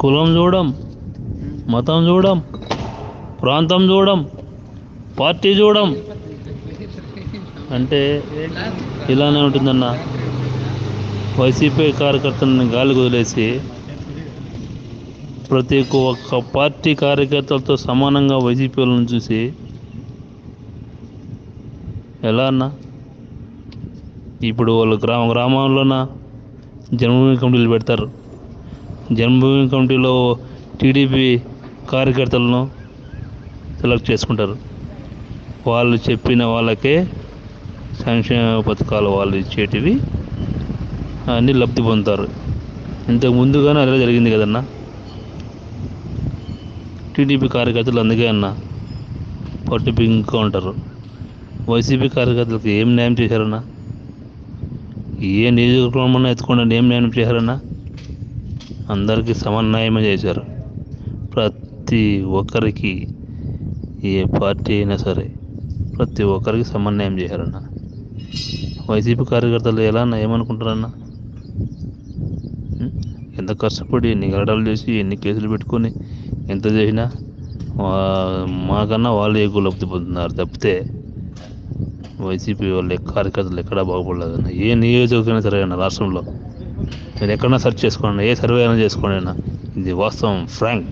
కులం చూడం మతం చూడం ప్రాంతం చూడం పార్టీ చూడం. అంటే ఇలానే ఉంటుందన్న. వైసీపీ కార్యకర్తలను గాలి వదిలేసి ప్రతి ఒక్క పార్టీ కార్యకర్తలతో సమానంగా వైసీపీలను చూసి ఎలా అన్నా? ఇప్పుడు వాళ్ళు గ్రామ గ్రామాల్లోన జన్మభూమి కమిటీలు పెడతారు. జన్మభూమి కమిటీలో టీడీపీ కార్యకర్తలను సెలెక్ట్ చేసుకుంటారు. వాళ్ళు చెప్పిన వాళ్ళకే సంక్షేమ పథకాలు వాళ్ళు ఇచ్చేటివి అన్నీ లబ్ధి పొందుతారు. ఇంతకు ముందుగానే అదే జరిగింది కదన్నా? టీడీపీ కార్యకర్తలు అందుకే అన్న పట్టు పింక్గా ఉంటారు వైసీపీ కార్యకర్తలకు ఏం న్యాయం చేశారన్నా? ఏ నియోజకవర్గం ఎత్తుకోండి ఏం న్యాయం చేశారన్నా? అందరికీ సమన్వయం చేశారు. ప్రతి ఒక్కరికి ఏ పార్టీ అయినా సరే ప్రతి ఒక్కరికి సమన్వయం చేశారన్న. వైసీపీ కార్యకర్తలు ఎలా అన్న ఏమనుకుంటారన్న ఎంత కష్టపడి ఎన్ని గరడాలు చేసి ఎన్ని కేసులు పెట్టుకొని ఎంత చేసినా మాకన్నా వాళ్ళు ఎక్కువ లబ్ధి పొందుతున్నారు తప్పితే వైసీపీ వాళ్ళ కార్యకర్తలు ఎక్కడా బాగుపడలేదన్న. ఏ నియోజకమైనా సరే అన్న రాష్ట్రంలో. మీరు ఎక్కడన్నా సెర్చ్ చేసుకోండి ఏ సర్వే అయినా చేసుకోండి ఇది వాస్తవం ఫ్రాంక్